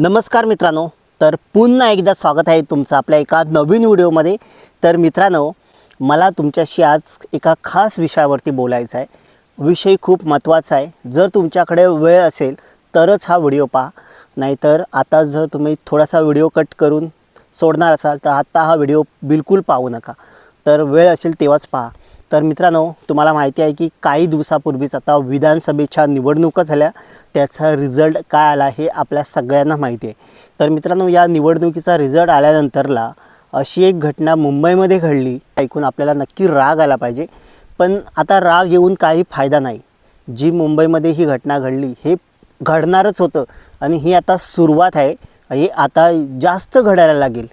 नमस्कार मित्रांनो तर पुन्हा एकदा स्वागत आहे तुमचं आपल्या एका नवीन व्हिडिओमध्ये. तर मित्रांनो मला तुमच्याशी आज एका खास विषयावरती बोलायचं आहे. विषय खूप महत्त्वाचा आहे. जर तुमच्याकडे वेळ असेल तरच हा व्हिडिओ पहा. नाहीतर आता जर तुम्ही थोडासा व्हिडिओ कट करून सोडणार असाल तर आत्ता हा व्हिडिओ बिलकुल पाहू नका. तर वेळ असेल तेव्हाच पहा. तर मित्रांनो तुम्हाला माहिती आहे की काही दिवसापूर्वीच आता विधानसभेच्या निवडणुका झाल्या. त्याचा रिझल्ट काय आला हे आपल्या सगळ्यांना माहिती आहे. तर मित्रांनो या निवडणुकीचा रिझल्ट आल्यानंतरला अशी एक घटना मुंबईमध्ये घडली. ऐकून आपल्याला नक्की राग आला पाहिजे. पण आता राग येऊन काही फायदा नाही. जी मुंबईमध्ये ही घटना घडली हे घडणारच होतं आणि ही आता सुरुवात आहे. हे आता जास्त घडायला लागेल.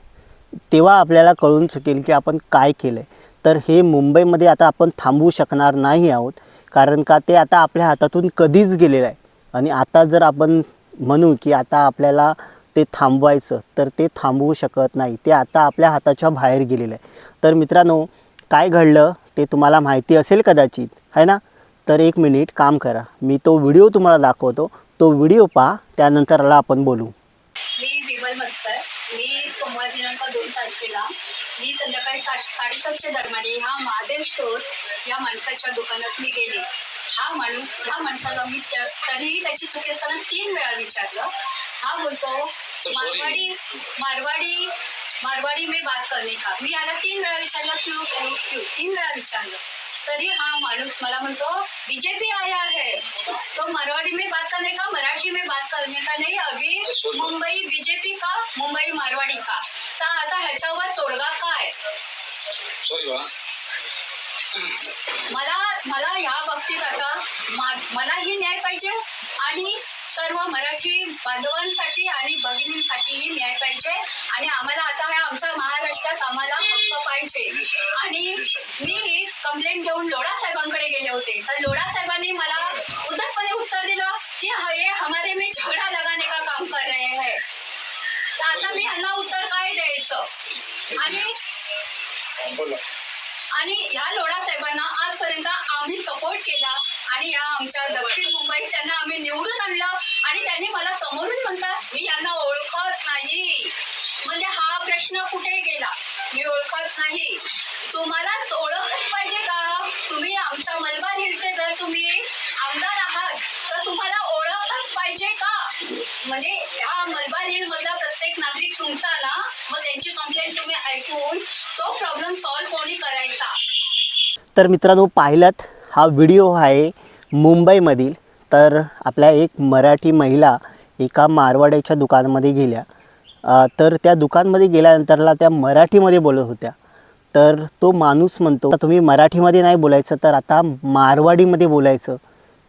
तेव्हा आपल्याला कळून चुकेल की आपण काय केलं आहे तर हे मुंबईमध्ये आता आपण थांबवू शकणार नाही आहोत. कारण का ते आता आपल्या हातातून कधीच गेलेलं आहे. आणि आता जर आपण म्हणू की आता आपल्याला ते थांबवायचं तर ते थांबवू शकत नाही. ते आता आपल्या हाताच्या बाहेर गेलेलं आहे. तर मित्रांनो काय घडलं ते तुम्हाला माहिती असेल कदाचित है ना? तर एक मिनिट काम करा. मी तो व्हिडिओ तुम्हाला दाखवतो. तो व्हिडिओ पहा. त्यानंतरला आपण बोलू. मी विमल मस्कर. मी सोमवार दिनांक दोन तारखेला मी संध्याकाळी सात साडेसातच्या दरम्यान ह्या महादेव स्टोर या माणसाच्या दुकानात मी गेले. हा माणूस ह्या माणसाला मी तरीही त्याची चुकी असताना तीन वेळा विचारलं. हा बोलतो मारवाडी मारवाडी मारवाडी में बात करणे का? मी याला तीन वेळा विचारलं क्यू क्यू क्यू तीन वेळा विचारलं. तरी हा माणूस मला म्हणतो बीजेपी आया है. तो मारवाड़ी में बात करने का मराठी में बात करने का नहीं अभी मुंबई बीजेपी का मुंबई मारवाडी का। तर आता ह्याच्यावर तोडगा काय? मला मला ह्या बाबतीत आता मलाही न्याय पाहिजे आणि सर्व मराठी बांधवांसाठी आणि भगिनींसाठीही न्याय पाहिजे. आणि आम्हाला आता ह्या आमच्या महाराष्ट्रात आम्हाला हक्क पाहिजे. आणि मी कंप्लेंट घेऊन लोढा साहेबांकडे गेले होते. तर लोढा साहेबांनी मला उद्धटपणे उत्तर दिलं की हे हमारे में झगडा लगाने का काम कर रहे हैं. आता मी ह्यांना उत्तर काय द्यायचं? आणि आणि ह्या लोढा साहेबांना आजपर्यंत आम्ही सपोर्ट केला आणि या आमच्या दक्षिण मुंबईत त्यांना आम्ही निवडून आणलं. आणि त्यांनी मला समोरून म्हणतात मी यांना ओळखत नाही. म्हणजे हा प्रश्न कुठे गेला? मी ओळखत नाही. तुम्हालाच ओळखच पाहिजे का? तुम्ही आमच्या मलबार हिलचे जर तुम्ही आमदार आहात तर तुम्हाला ओळखच पाहिजे का? म्हणजे ह्या मलबार हिल मधला प्रत्येक नागरिक तुमचा ना मग त्यांची कंप्लेंट तुम्ही ऐकून तो प्रॉब्लेम सॉल्व्ह कोणी करायचा? तर मित्रांनो पाहिलात हा व्हिडिओ आहे मुंबईमधील. तर आपल्या एक मराठी महिला एका मारवाड्याच्या दुकानामध्ये गेल्या. तर त्या दुकानमध्ये गेल्यानंतरला त्या मराठीमध्ये बोलत होत्या. तर तो माणूस म्हणतो तुम्ही मराठीमध्ये नाही बोलायचं तर आता मारवाडीमध्ये बोलायचं.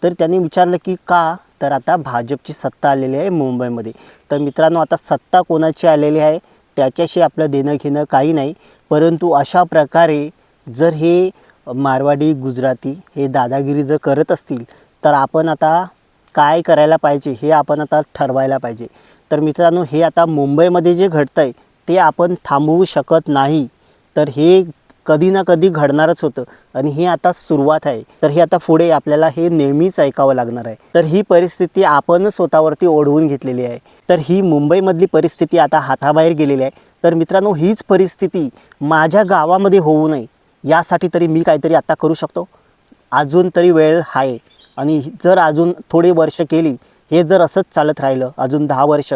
तर त्यांनी विचारलं की का? तर आता भाजपची सत्ता आलेली आहे मुंबईमध्ये. तर मित्रांनो आता सत्ता कोणाची आलेली आहे त्याच्याशी आपलं देणं घेणं काही नाही. परंतु अशा प्रकारे जर हे मारवाडी गुजराती हे दादागिरी जर करत असतील तर आपण आता काय करायला पाहिजे हे आपण आता ठरवायला पाहिजे. तर मित्रांनो हे आता मुंबईमध्ये जे घडतं आहे ते आपण थांबवू शकत नाही. तर हे कधी ना कधी घडणारच होतं आणि ही आता सुरुवात आहे. तर हे आता पुढे आपल्याला हे नेहमीच ऐकावं लागणार आहे. तर ही परिस्थिती आपण स्वतःवरती ओढवून घेतलेली आहे. तर ही मुंबईमधली परिस्थिती आता हाताबाहेर गेलेली आहे. तर मित्रांनो हीच परिस्थिती माझ्या गावामध्ये होऊ नये यासाठी तरी मी काहीतरी आता करू शकतो. अजून तरी वेळ आहे. आणि जर अजून थोडी वर्ष केली हे जर असंच चालत राहिलं अजून दहा वर्ष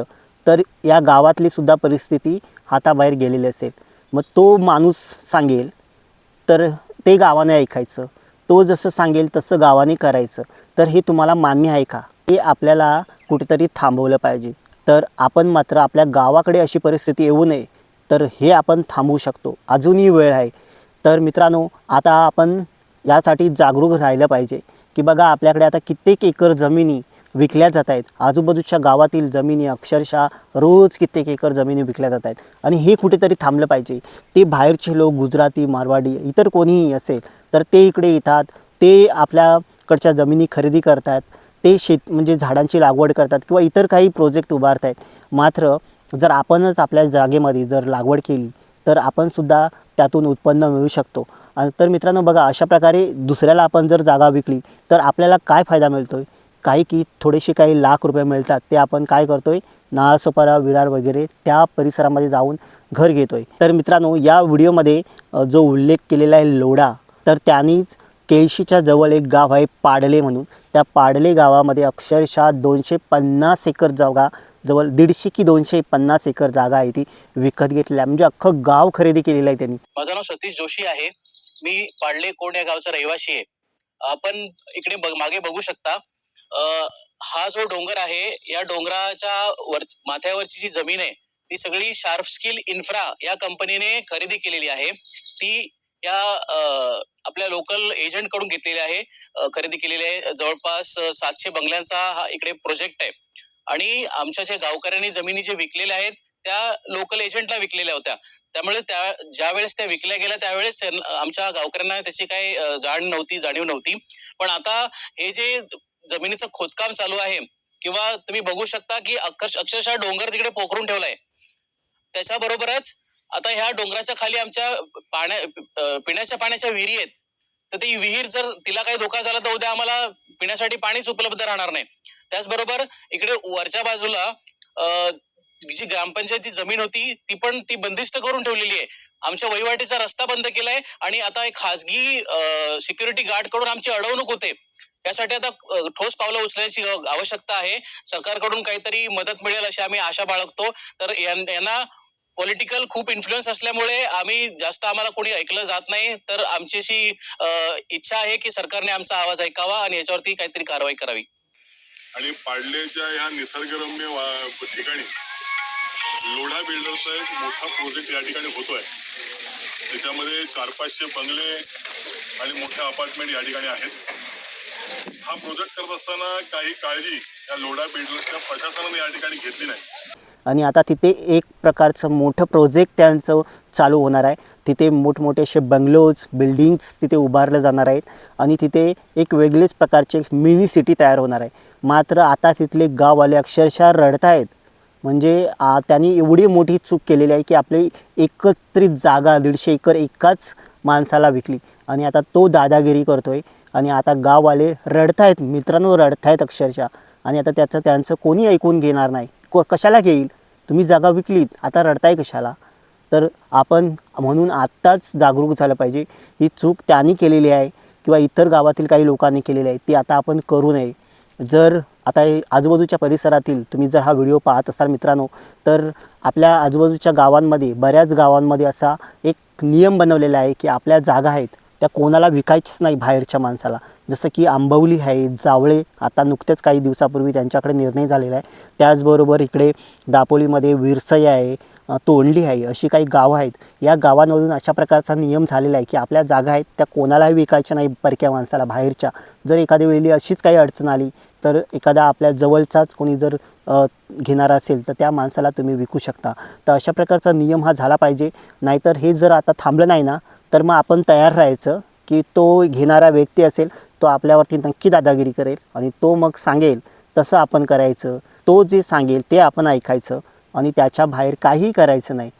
तर या गावातली सुद्धा परिस्थिती हाताबाहेर गेलेली असेल. मग तो माणूस सांगेल तर ते गावाने ऐकायचं. तो जसं सांगेल तसं गावाने करायचं. तर हे तुम्हाला मान्य आहे का? हे आपल्याला कुठेतरी थांबवलं पाहिजे. तर आपण मात्र आपल्या गावाकडे अशी परिस्थिती येऊ नये तर हे आपण थांबवू शकतो. अजूनही वेळ आहे. तर मित्रांनो आता आपण यासाठी जागरूक राहिलं पाहिजे की बघा आपल्याकडे आता कित्येक एकर जमिनी विकल्या जात आहेत. आजूबाजूच्या गावातील जमिनी अक्षरशः रोज कित्येक एकर जमिनी विकल्या जात आहेत. आणि हे कुठेतरी थांबलं पाहिजे. ते बाहेरचे लोक गुजराती मारवाडी इतर कोणीही असेल तर ते इकडे येतात. ते आपल्याकडच्या जमिनी खरेदी करतात. ते शेत म्हणजे झाडांची लागवड करतात किंवा इतर काही प्रोजेक्ट उभारत आहेत. मात्र जर आपणच आपल्या जागेमध्ये जर लागवड केली तर आपणसुद्धा त्यातून उत्पन्न मिळू शकतो. तर मित्रांनो बघा अशा प्रकारे दुसऱ्याला आपण जर जागा विकली तर आपल्याला काय फायदा मिळतो आहे काही की थोडेसे काही लाख रुपये मिळतात ते आपण काय करतो आहे नाळासोपारा विरार वगैरे त्या परिसरामध्ये जाऊन घर घेतो आहे तर मित्रांनो या व्हिडिओमध्ये जो उल्लेख केलेला आहे लोढा तर त्यांनीच केळशीच्या जवळ एक गाव आहे पाडले म्हणून. त्या पाडले गावामध्ये अक्षरशः दोनशे पन्नास एकर जागा जवळ दीडशे की दोनशे पन्नास एकर जागा आहे ती विकत घेतलेली आहे. म्हणजे अख्खं गाव खरेदी केलेलं आहे त्यांनी. माझं नाव सतीश जोशी आहे. मी पाडले कोण या गावचा रहिवासी आहे. आपण इकडे बघ- मागे बघू शकता. हा जो डोंगर आहे या डोंगराच्या वर माथ्यावरची जी जमीन आहे ती सगळी शार्प स्किल इन्फ्रा या कंपनीने खरेदी केलेली आहे. ती या आपल्या लोकल एजंटकडून घेतलेली आहे खरेदी केलेली आहे. जवळपास सातशे बंगल्यांचा हा इकडे प्रोजेक्ट आहे. आणि आमच्या ज्या गावकऱ्यांनी जमिनी जे विकलेल्या आहेत त्या लोकल एजंटला विकलेल्या होत्या. त्यामुळे त्या ज्या वेळेस त्या विकल्या गेल्या त्यावेळेस आमच्या गावकऱ्यांना त्याची काही जाण नव्हती जाणीव नव्हती. पण आता हे जे जमिनीचं खोदकाम चालू आहे. किंवा तुम्ही बघू शकता की अक्षरशः डोंगर तिकडे पोखरून ठेवलाय. त्याच्याबरोबरच आता ह्या डोंगराच्या खाली आमच्या पाण्या पिण्याच्या पाण्याच्या विहिरी आहेत. तर ती विहीर जर तिला काही धोका झाला तर उद्या आम्हाला पिण्यासाठी पाणीच उपलब्ध राहणार नाही. त्याचबरोबर इकडे वरच्या बाजूला जी ग्रामपंचायतची जमीन होती ती पण ती बंदिस्त करून ठेवलेली आहे. आमच्या वहिवाटीचा रस्ता बंद केलाय आणि आता एक खासगी सिक्युरिटी गार्डकडून आमची अडवणूक होते. यासाठी आता ठोस पावलं उचलण्याची आवश्यकता आहे. सरकारकडून काहीतरी मदत मिळेल अशी आम्ही आशा बाळगतो. तर यां- यांना पॉलिटिकल खूप इन्फ्लुएन्स असल्यामुळे आम्ही जास्त आम्हाला कोणी ऐकलं जात नाही. तर आमची अशी इच्छा आहे की सरकारने आमचा आवाज ऐकावा आणि याच्यावरती काहीतरी कारवाई करावी. आणि पाडलेच्या ह्या निसर्गरम्य ठिकाणी लोढा बिल्डरचा एक मोठा प्रोजेक्ट या ठिकाणी होतोय. त्याच्यामध्ये चार पाचशे बंगले आणि मोठे अपार्टमेंट या ठिकाणी आहेत. हा प्रोजेक्ट करत असताना काही काळजी या लोढा बिल्डर्सच्या प्रशासनाने या ठिकाणी घेतली नाही. आणि आता तिथे एक प्रकारचं मोठं प्रोजेक्ट त्यांचं चालू होणार आहे. तिथे मोठमोठे असे बंगलोज बिल्डिंग्स तिथे उभारले जाणार आहेत. आणि तिथे एक वेगळेच प्रकारचे मिनी सिटी तयार होणार आहे. मात्र आता तिथले गाववाले अक्षरशः रडत आहेत म्हणजे त्यांनी एवढी मोठी चूक केलेली आहे की आपली एकत्रित जागा दीडशे एकर एकाच माणसाला विकली. आणि आता तो दादागिरी करतोय. आणि आता गाववाले रडतायत मित्रांनो रडतायत अक्षरशः. आणि आता त्याचं त्यांचं कोणी ऐकून घेणार नाही? को कशाला घेईल? तुम्ही जागा विकलीत आता रडताय कशाला? तर आपण म्हणून आत्ताच जागरूक झालं पाहिजे. ही चूक त्यांनी केलेली आहे किंवा इतर गावातील काही लोकांनी केलेली आहे ती आता आपण करू नये. जर आता आजूबाजूच्या परिसरातील तुम्ही जर हा व्हिडिओ पाहत असाल मित्रांनो तर आपल्या आजूबाजूच्या गावांमध्ये बऱ्याच गावांमध्ये असा एक नियम बनवलेला आहे की आपल्या जागा आहेत. त्या कोणाला विकायचीच नाही बाहेरच्या माणसाला. जसं की आंबवली आहे जावळे आता नुकतेच काही दिवसापूर्वी त्यांच्याकडे निर्णय झालेला आहे. त्याचबरोबर इकडे दापोलीमध्ये विरसई आहे तोंडली आहे अशी काही गावं आहेत. या गावांमधून अशा प्रकारचा नियम झालेला आहे की आपल्या जागा आहेत त्या कोणालाही विकायच्या नाही परक्या माणसाला बाहेरच्या. जर एखाद्या वेळी अशीच काही अडचण आली तर एखादा आपल्या जवळचाच कोणी जर घेणारा असेल तर त्या माणसाला तुम्ही विकू शकता. तर अशा प्रकारचा नियम हा झाला पाहिजे. नाहीतर हे जर आता थांबलं नाही ना तर मग आपण तयार राहायचं की तो घेणारा व्यक्ती असेल तो आपल्यावरती नक्की दादागिरी करेल आणि तो मग सांगेल तसं आपण करायचं तो जे सांगेल ते आपण ऐकायचं आणि त्याच्या बाहेर काहीही करायचं नाही.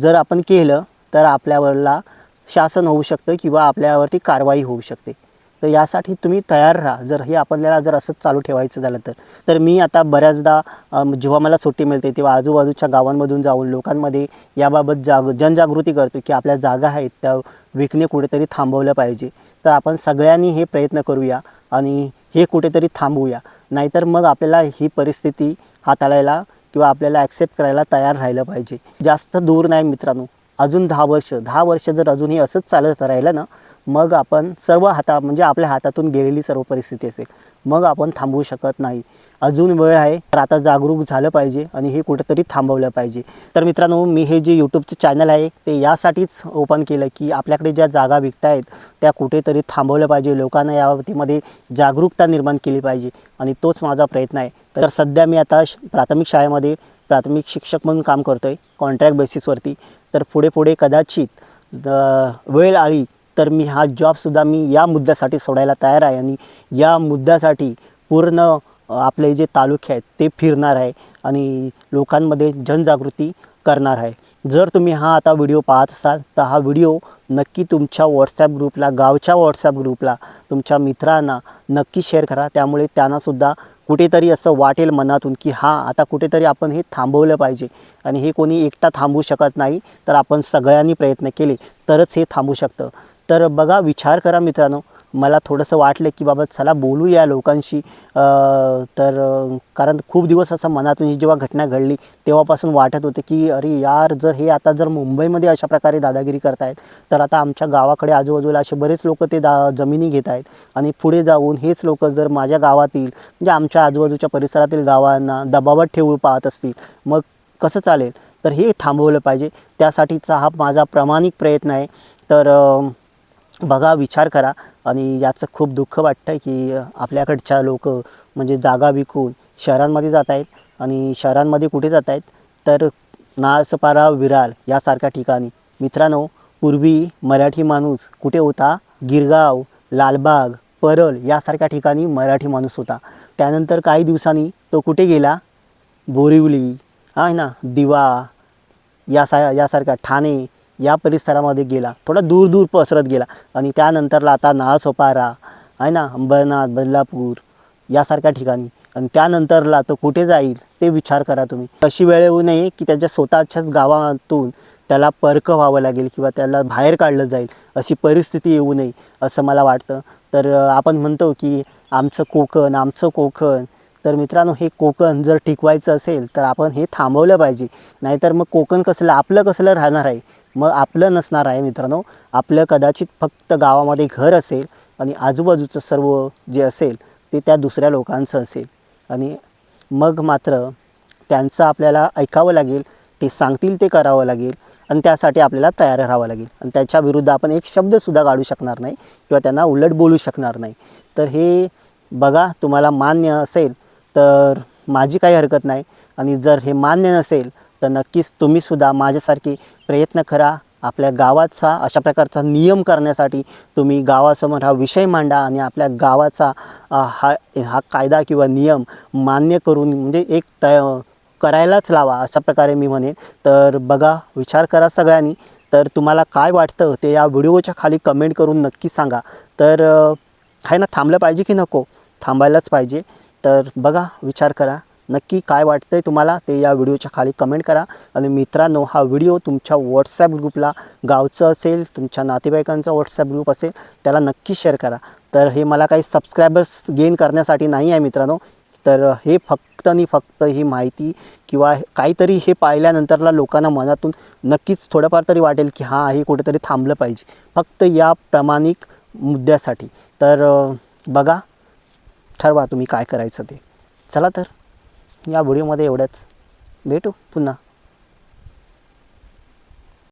जर आपण केलं तर आपल्यावरला शासन होऊ शकतं किंवा आपल्यावरती कारवाई होऊ शकते. तर यासाठी तुम्ही तयार राहा. जर हे आपल्याला जर असंच चालू ठेवायचं झालं तर. तर मी आता बऱ्याचदा जेव्हा मला सुट्टी मिळते तेव्हा आजूबाजूच्या गावांमधून जाऊन लोकांमध्ये याबाबत जाग जनजागृती करतो की आपल्या जागा आहेत त्या विकणे कुठेतरी थांबवलं पाहिजे. तर आपण सगळ्यांनी हे प्रयत्न करूया आणि हे कुठेतरी थांबवूया. नाहीतर मग आपल्याला ही परिस्थिती हाताळायला किंवा आपल्याला ॲक्सेप्ट करायला तयार राहिलं पाहिजे. जास्त दूर नाही मित्रांनो. अजून दहा वर्ष. दहा वर्ष जर अजून हे असंच चालत राहिलं ना मग आपण सर्व हाता म्हणजे आपल्या हातातून गेलेली सर्व परिस्थिती असेल. मग आपण थांबवू शकत नाही. अजून वेळ आहे तर आता जागरूक झालं पाहिजे आणि हे कुठेतरी थांबवलं पाहिजे. तर मित्रांनो मी हे जे यूट्यूबचं चॅनल आहे ते यासाठीच ओपन केलं की आपल्याकडे ज्या जागा विकतायत आहेत त्या कुठेतरी थांबवलं पाहिजे. लोकांना या बाबतीमध्ये जागरूकता निर्माण केली पाहिजे आणि तोच माझा प्रयत्न आहे. तर सध्या मी आता श- प्राथमिक शाळेमध्ये प्राथमिक शिक्षक म्हणून काम करतो आहे कॉन्ट्रॅक्ट बेसिसवरती तर पुढे पुढे कदाचित वेळ आली तर मी हा जॉबसुद्धा मी या मुद्द्यासाठी सोडायला तयार आहे आणि या मुद्द्यासाठी पूर्ण आपले जे तालुके आहेत ते फिरणार आहे आणि लोकांमध्ये जनजागृती करणार आहे. जर तुम्ही हा आता व्हिडिओ पाहत असाल तर हा व्हिडिओ नक्की तुमच्या व्हॉट्सॲप ग्रुपला गावच्या व्हॉट्सॲप ग्रुपला तुमच्या मित्रांना नक्की शेअर करा. त्यामुळे त्यांनासुद्धा कुठेतरी असं वाटेल मनातून की हां आता कुठेतरी आपण हे थांबवलं पाहिजे आणि हे कोणी एकटा थांबवू शकत नाही तर आपण सगळ्यांनी प्रयत्न केले तरच हे थांबू शकतं. तर बघा विचार करा मित्रांनो. मला थोडंसं वाटलं की बाबा चला बोलू या लोकांशी तर कारण खूप दिवस असं मनातून ही जेव्हा घटना घडली तेव्हापासून वाटत होते की अरे यार जर हे आता जर मुंबईमध्ये अशा प्रकारे दादागिरी करतायत तर आता आमच्या गावाकडे आजूबाजूला असे बरेच लोक ते दा जमिनी घेत आहेत आणि पुढे जाऊन हेच लोक जर माझ्या गावातील म्हणजे आमच्या आजूबाजूच्या परिसरातील गावांना दबावात ठेवून पाहत असतील मग कसं चालेल? तर हे थांबवलं पाहिजे. त्यासाठीचा हा माझा प्रामाणिक प्रयत्न आहे. तर बघा विचार करा. आणि याचं खूप दुःख वाटतं आहे की आपल्याकडच्या लोक म्हणजे जागा विकून शहरांमध्ये जात आहेत आणि शहरांमध्ये कुठे जात आहेत तर नासपारा विराल यासारख्या ठिकाणी. मित्रांनो पूर्वी मराठी माणूस कुठे होता? गिरगाव लालबाग परळ यासारख्या ठिकाणी मराठी माणूस होता. त्यानंतर काही दिवसांनी तो कुठे गेला? बोरिवली आहे ना दिवा या सा यासारख्या ठाणे या परिसरामध्ये गेला. थोडा दूर दूर पसरत गेला. आणि त्यानंतरला आता नाळसोपारा आहे ना अंबरनाथ बदलापूर यासारख्या ठिकाणी. आणि त्यानंतरला तो कुठे जाईल ते विचार करा तुम्ही. अशी वेळ येऊ नये की त्याच्या स्वतःच्याच गावातून त्याला परक व्हावं लागेल किंवा त्याला बाहेर काढलं जाईल. अशी परिस्थिती येऊ नये असं मला वाटतं. तर आपण म्हणतो की आमचं कोकण आमचं कोकण. तर मित्रांनो हे कोकण जर टिकवायचं असेल तर आपण हे थांबवलं पाहिजे. नाहीतर मग कोकण कसलं आपलं कसलं राहणार आहे? मग आपलं नसणार आहे मित्रांनो. आपलं कदाचित फक्त गावामध्ये घर असेल आणि आजूबाजूचं सर्व जे असेल ते त्या दुसऱ्या लोकांचं असेल. आणि मग मात्र त्यांचं आपल्याला ऐकावं लागेल ते सांगतील ते करावं लागेल आणि त्यासाठी आपल्याला तयार राहावं लागेल. आणि त्याच्या विरुद्ध आपण एक शब्दसुद्धा काढू शकणार नाही किंवा त्यांना उलट बोलू शकणार नाही. तर हे बघा तुम्हाला मान्य असेल तर माझी काही हरकत नाही. आणि जर हे मान्य नसेल तर नक्कीच तुम्हीसुद्धा माझ्यासारखी प्रयत्न करा. आपल्या गावाचा अशा प्रकारचा नियम करण्यासाठी तुम्ही गावासमोर हा विषय मांडा आणि आपल्या गावाचा हा हा कायदा किंवा नियम मान्य करून म्हणजे एक तय करायलाच लावा अशा प्रकारे मी म्हणेन. तर बघा विचार करा सगळ्यांनी. तर तुम्हाला काय वाटतं ते या व्हिडिओच्या खाली कमेंट करून नक्की सांगा. तर आहे ना थांबलं पाहिजे की नको? थांबायलाच पाहिजे. तर बघा विचार करा. नक्की काय वाटतंय तुम्हाला ते या व्हिडिओच्या खाली कमेंट करा. आणि मित्रांनो हा व्हिडिओ तुमच्या व्हॉट्सॲप ग्रुपला गावचं असेल तुमच्या नातेवाईकांचा व्हॉट्सॲप ग्रुप असेल त्याला नक्की शेअर करा. तर हे मला काही सबस्क्रायबर्स गेन करण्यासाठी नाही आहे मित्रांनो. तर हे फक्त आणि फक्त ही माहिती किंवा काहीतरी हे पाहिल्यानंतरला लोकांना मनातून नक्कीच थोडंफार तरी वाटेल की हां हे कुठेतरी थांबलं पाहिजे. फक्त या प्रामाणिक मुद्द्यासाठी. तर बघा ठरवा तुम्ही काय करायचं ते. चला तर. या व्हिडिओमध्ये एवढंच. भेटू पुन्हा.